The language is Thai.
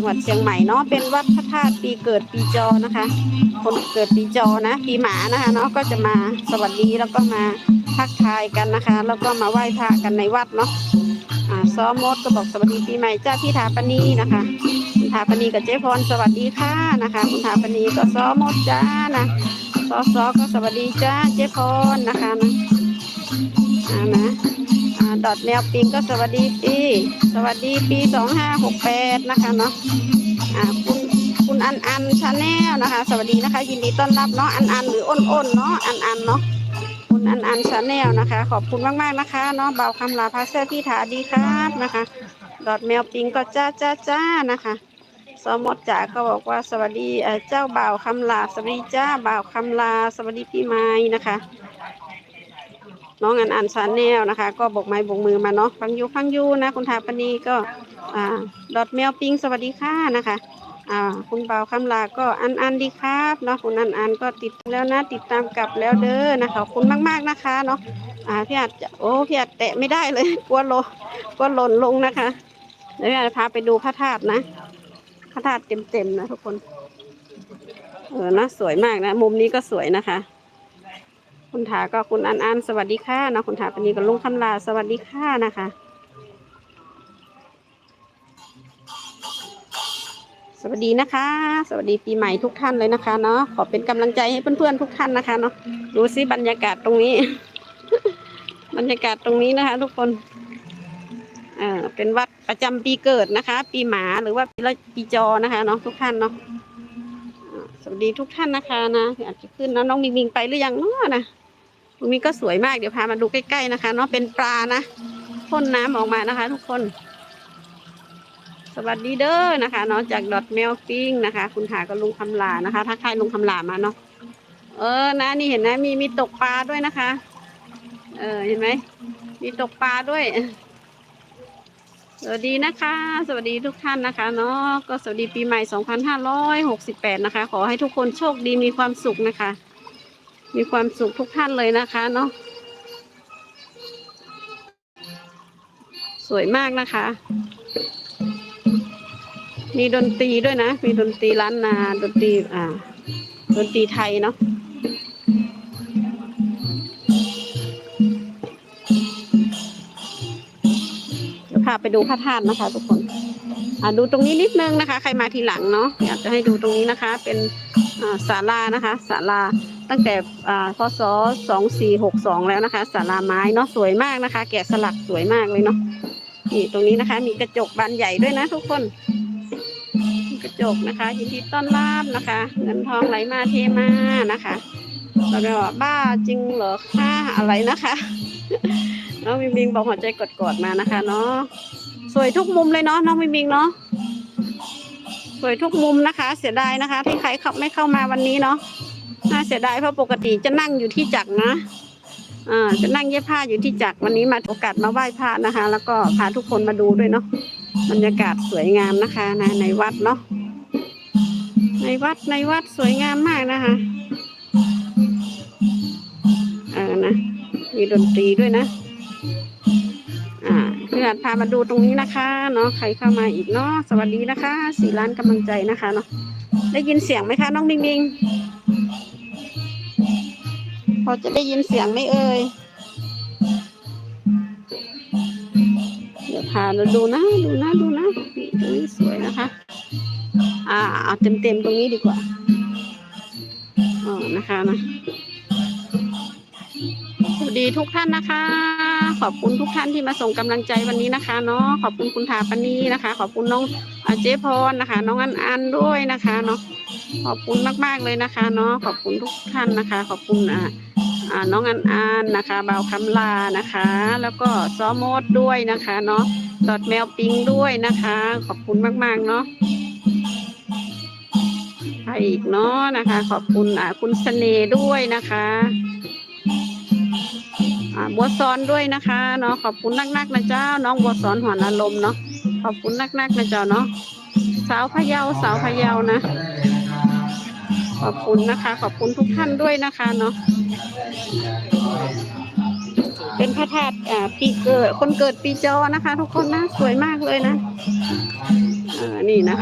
จังหวัดเชียงใหม่เนาะเป็นวัดพระธาตุปีเกิดปีจอนะคะ คนเกิดปีจอนะ ปีหมานะคะเนาะก็จะมาสวัสดีแล้วก็มาทักทายกันนะคะ แล้วก็มาไหว้พระกันในวัดเนาะอ่าซ้อมมดก็บอกสวัสดีปีใหม่จ้าพี่ถาปณีนะคะคุณถาปณีกับเจ๊พรสวัสดีค่ะนะคะคุณถาปณีก็ซ้อมมดจ้านะซ้อซ้อก็สวัสดีจ้าเจ๊พรนะคะนะอ่านะ ดอทแมวปิงก็สวัสดีปี สวัสดีปีสองห้าหกแปดนะคะเนาะอ่าคุณคุณอันอันชาแนลนะคะ สวัสดีนะคะ ยินดีต้อนรับเนาะอันอันหรืออ้นอ้นเนาะอันอันเนาะคุณอันอันชาแนลนะคะ ขอบคุณมากมากนะคะเนาะเบาคำลาพาเซอร์พี่ถาดีครับนะคะ ดอทแมวปิงก็จ้าจ้าจ้านะคะสมดจ๋าก็บอกว่าสวัสดีเอ่อเจ้าบ่าวคำลาสวัสดีจ้าบ่าวคำลาสวัสดีพี่ไม้นะคะ น้องอันอันชาแนลนะคะ ก็บอกไม้บกมือมาเนาะฟังยูฟังยูนะ คุณทาปณีก็อ่าดอทแมวปิงสวัสดีค่ะนะคะอ่าคุณเบาคำลาก็อันอันดีครับเนาะคุณอันอันก็ติดแล้วนะ ติดตามกลับแล้วเด้อนะคะขอบคุณมากๆนะคะเนาะอ่าพี่อาจจะโอ้พี่อาจแตะไม่ได้เลยกลัวโลกลัวหล่นลงนะคะเดี๋ยวพี่อาจพาไปดูพระธาตุนะพระธาตุเต็มๆนะทุกคนเออนะสวยมากนะ มุมนี้ก็สวยนะคะ คุณถาก็คุณอันอันสวัสดีค่ะนะคุณถาปณีกับลุงคำลาสวัสดีค่ะนะคะ สวัสดีนะคะ สวัสดีปีใหม่ทุกท่านเลยนะคะเนาะขอเป็นกำลังใจให้เพื่อนๆทุกท่านนะคะเนาะดูซิบรรยากาศตรงนี้ บรรยากาศตรงนี้นะคะ ทุกคนเอ่อเป็นวัดประจำปีเกิดนะคะ ปีหมาหรือว่าปีละปีจอนะคะเนาะทุกท่านเนาะ สวัสดีทุกท่านนะคะนะอาจจะขึ้นนะน้องมิงมิงไปหรือยังเนาะนะตรงนี้ก็สวยมากเดี๋ยวพามาดูใกล้ๆนะคะเนาะเป็นปลานะพ่นน้ำออกมานะคะ ทุกคน สวัสดีเด้อนะคะเนาะจากดอทแมวปิ้งนะคะ คุณถากับลุงคำลานะคะทักทายลุงคำลามาเนาะเออนะนี่เห็นนะมีมีตกปลาด้วยนะคะ เออเห็นไหมมีตกปลาด้วย สวัสดีนะคะ สวัสดีทุกท่านนะคะเนาะก็สวัสดีปีใหม่ 2568 นะคะ ขอให้ทุกคนโชคดีมีความสุขนะคะ มีความสุขทุกท่านเลยนะคะเนาะสวยมากนะคะ มีดนตรีด้วยนะ มีดนตรีล้านนาดนตรีอ่า ดนตรีไทยเนาะ ไปดูพระธาตุนะคะ ทุกคนอ่าดูตรงนี้นิดนึงนะคะ ใครมาทีหลังเนาะอยากจะให้ดูตรงนี้นะคะ เป็นศาลานะคะศาลาตั้งแต่อ่าพศสองสี่หกสองแล้วนะคะศาลาไม้เนาะสวยมากนะคะ แกะสลักสวยมากเลยเนาะนี่ตรงนี้นะคะ มีกระจกบานใหญ่ด้วยนะ ทุกคนกระจกนะคะยินดีต้อนรับนะคะ เงินทองไหลมาเทมานะคะแล้วก็บ้าจริงเหรอค่าอะไรนะคะ น้องมิงมิงบอกหัวใจกดๆมานะคะเนาะสวยทุกมุมเลยเนาะน้องมิงมิงเนาะสวยทุกมุมนะคะ เสียดายนะคะ ที่ใครเข้าไม่เข้ามาวันนี้เนาะน่าเสียดายเพราะปกติจะนั่งอยู่ที่จักรนะอ่าจะนั่งเย็บผ้าอยู่ที่จักรวันนี้มาโอกาสมาไหว้พระนะคะ แล้วก็พาทุกคนมาดูด้วยเนาะบรรยากาศสวยงามนะคะนะในวัดเนาะในวัดในวัดสวยงามมากนะคะเออนะมีดนตรีด้วยนะ อ่าเพื่อนพามาดูตรงนี้นะคะเนาะใครเข้ามาอีกเนาะสวัสดีนะคะสี่ล้านกำลังใจนะคะเนาะได้ยินเสียงไหมคะน้องมิงมิงพอจะได้ยินเสียงไหมเอ่ยเดี๋ยวพาเราดูนะดูนะดูนะตรงนี้สวยนะคะ อ่าเอาเต็มเต็มๆตรงนี้ดีกว่าอ๋อนะคะนะสวัสดีทุกท่านนะคะ ขอบคุณทุกท่านที่มาส่งกำลังใจวันนี้นะคะเนาะขอบคุณคุณถาปณีนะคะ ขอบคุณน้องเจ๊พรนะคะ น้องอันอันด้วยนะคะเนาะขอบคุณมากๆเลยนะคะเนาะขอบคุณทุกท่านนะคะ ขอบคุณอ่าน้องอันอันนะคะเบาคำลานะคะ แล้วก็ซอโมดด้วยนะคะเนาะดอดแมวปิงด้วยนะคะ ขอบคุณมาก ๆ เนาะใครอีกเนาะนะคะ ขอบคุณอ่าคุณเสน่ห์ด้วยนะคะ อ่าบัวซอนด้วยนะคะเนาะขอบคุณนักๆนะเจ้า น้องบัวซอนหอนอารมณ์เนาะขอบคุณนักๆนะเจ้าเนาะสาวพะเยาสาวพะเยานะ ขอบคุณนะคะ ขอบคุณทุกท่านด้วยนะคะเนาะเป็นพระธาตุอ่าปีเกิดคนเกิดปีจอนะคะ ทุกคนนะสวยมากเลยนะเออนี่นะคะ